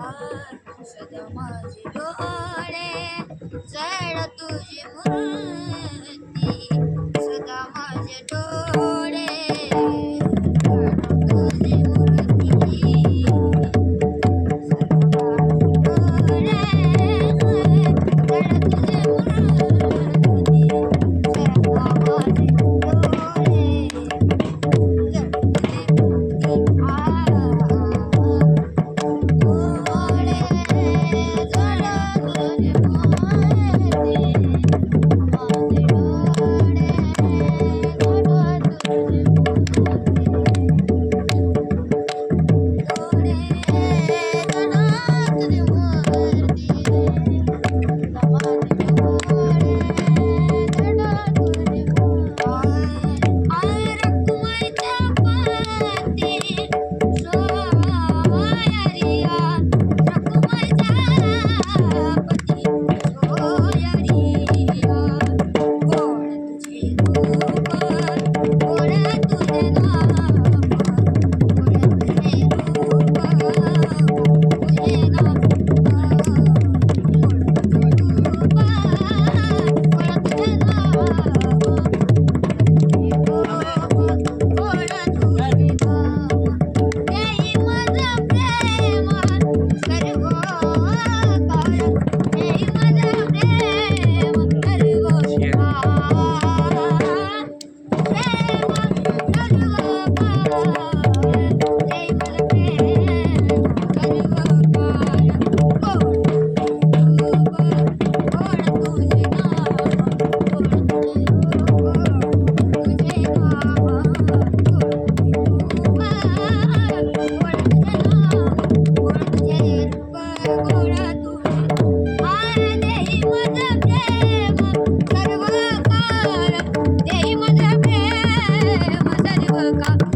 हार सदा माझे डोळे जड तुझी मूर्ती सदा माझे डोळे got